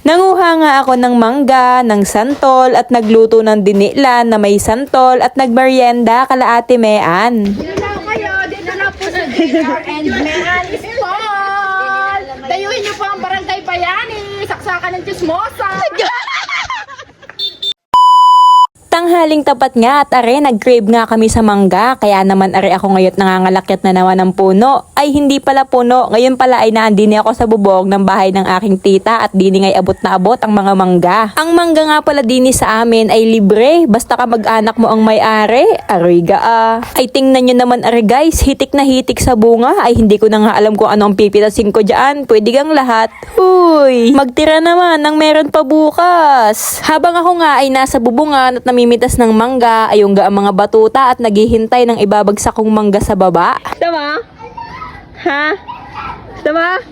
Nanguha nga ako ng mangga, ng santol at nagluto ng dinilan na may santol at nagmerienda kala ate Mean. Dito na kayo, dito na po sa JR and Mehan Small. Dayuhin niyo po ang barangay Bayani, saksakan ng chismosa. Tanghaling tapat nga at are nag-crave nga kami sa mangga kaya naman are ako ngayon nangangalakyat na naman ng puno. Ay hindi pala puno, ngayon pala ay naandini ako sa bubog ng bahay ng aking tita at dini ngay abot na abot ang mga mangga. Ang mangga nga pala dini sa amin ay libre, basta ka mag-anak mo ang may-ari. Aray ga ah. Ay tingnan nyo naman are guys, hitik na hitik sa bunga ay hindi ko na nga alam kung ano ang pipitasin ko dyan. Pwede gang lahat. Huy, magtira naman ng meron pa bukas. Habang ako nga ay nasa bubungan at namimitas ng mangga, ayong ga ang mga batuta at naghihintay ng ibabagsak kong mangga sa baba. Tama? Ha? Tama?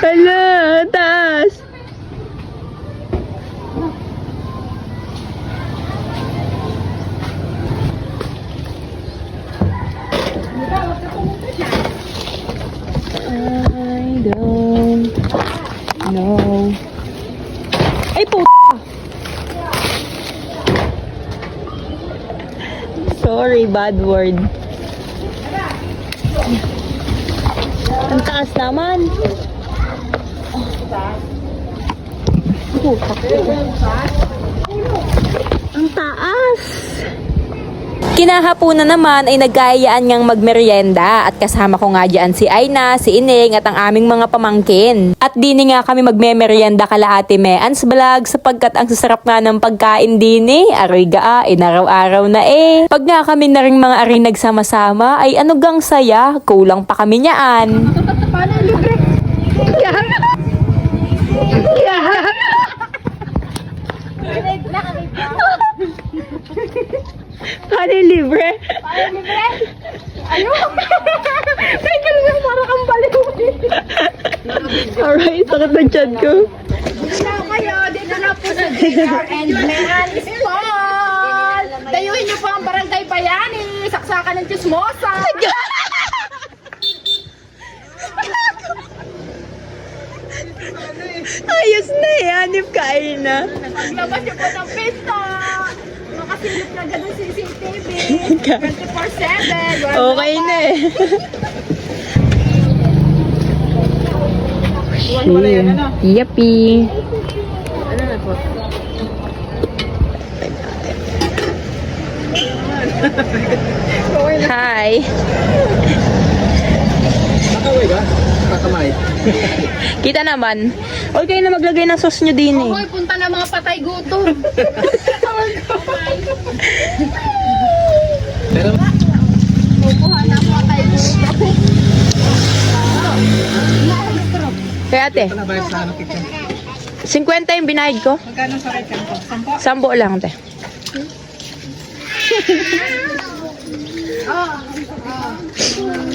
Hala, taas. I don't know. Ay, po. Sorry, bad word. Ang taas naman. Ang taas. Kinahapunan naman ay nagkayaan ngang magmeryenda at kasama ko nga dyan si Aina, si Ining at ang aming mga pamangkin. At dini nga kami magmemeryenda kala ate Means vlog sapagkat ang sasarap nga ng pagkain dini. Aroy ga ah, inaraw-araw na eh. Pag nga kami na rin mga aring nagsama-sama ay ano gang saya, kulang pa kami niyaan. Paano libre? Paano libre? Paano libre? Ano? May ganun parang kang baliw. Alright, sakit na chan ko. Dito na kayo, dito na po sa JR and Mehan Small. Dayuhin niyo po ang barangay Bayani, saksakan ng chismosa. Ayos na eh, hanip ka Aina. Paglabas niyo po ng pista. Makasilip na ganun CCTV. 24-7. Okay na eh. Yuppie. Hi. Nakaway ba? Kakamay. Kita naman. Huwag kayo na maglagay ng sauce nyo din eh. Hoy, punta na mga patay gutom. Pero Kukuha na patay gutom. Kaya ate, ano ba yung sa ano kitchen? 50 yung binayad ko. Magkano sa kitchen ko? Sampo? Sambo lang ate.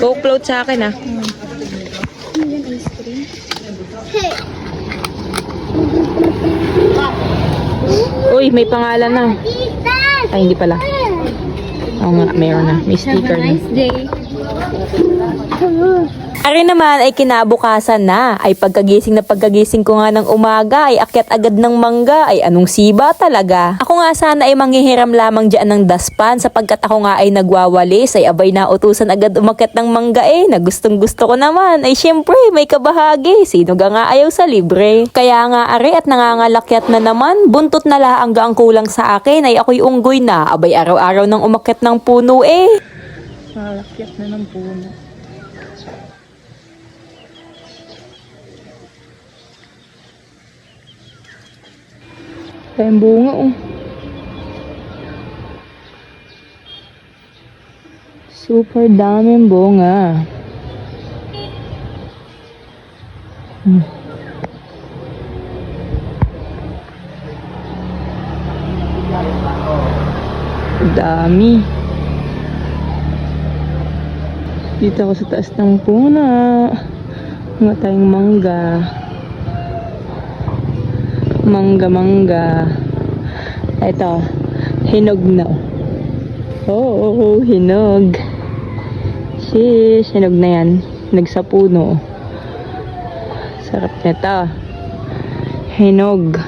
Coke float sa akin ah. Uy, may pangalan na. Ay, hindi pala. Oo nga, meron na. May sticker na. Ari naman ay kinabukasan na. Ay pagkagising na pagkagising ko nga ng umaga ay akyat agad ng mangga. Ay anong siba talaga. Ako nga sana ay manghihiram lamang dyan ng daspan sapagkat ako nga ay nagwawalis. Ay abay na utusan agad umakyat ng mangga eh. Na gustong gusto ko naman. Ay syempre may kabahagi. Sino ga nga ayaw sa libre. Kaya nga ari at nangangalakyat na naman. Buntot na laang ang kulang sa akin. Ay ako'y unggoy na. Abay araw-araw nang umakyat ng puno eh. Nalakyat na ng puno. Kayang bunga oh. Super daming bunga. Hmm. Dami. Dito ako sa taas ng puna. Mga tayong mangga. Mangga, mangga. Ito, hinog na. Oo, oh, hinog. Sis, hinog na yan. Hinog sa puno. Sarap nito. Hinog.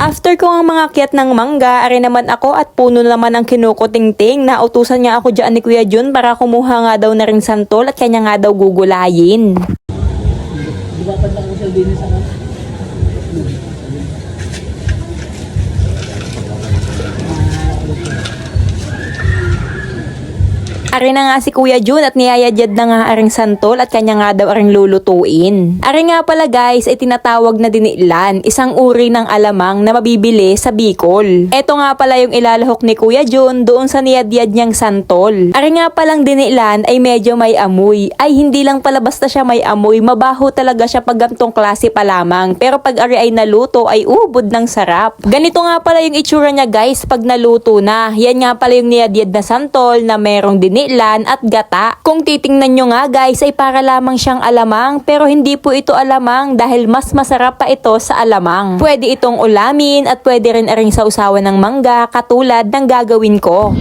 After ko ang mga kiyat ng mangga, ari naman ako at puno naman ang kinukutingting na utusan niya ako dyan ni Kuya Jun para kumuha nga daw na rin santol at kanya nga daw gugulayin. Ari na nga si Kuya Jun at niyayadyad na nga aring santol at kanya nga daw aring lulutuin. Ari nga pala guys ay tinatawag na dinilan, isang uri ng alamang na mabibili sa Bicol. Ito nga pala yung ilalahok ni Kuya Jun doon sa niyadyad niyang santol. Ari nga palang dinilan ay medyo may amoy. Ay hindi lang pala basta siya may amoy, mabaho talaga siya pag gantong klase pa lamang. Pero pag ari ay naluto ay ubod ng sarap. Ganito nga pala yung itsura niya guys pag naluto na. Yan nga pala yung niyadyad na santol na merong dinilan at gata. Kung titingnan nyo nga guys ay para lamang siyang alamang pero hindi po ito alamang dahil mas masarap pa ito sa alamang. Pwede itong ulamin at pwede rin aring sausawan ng mangga katulad ng gagawin ko.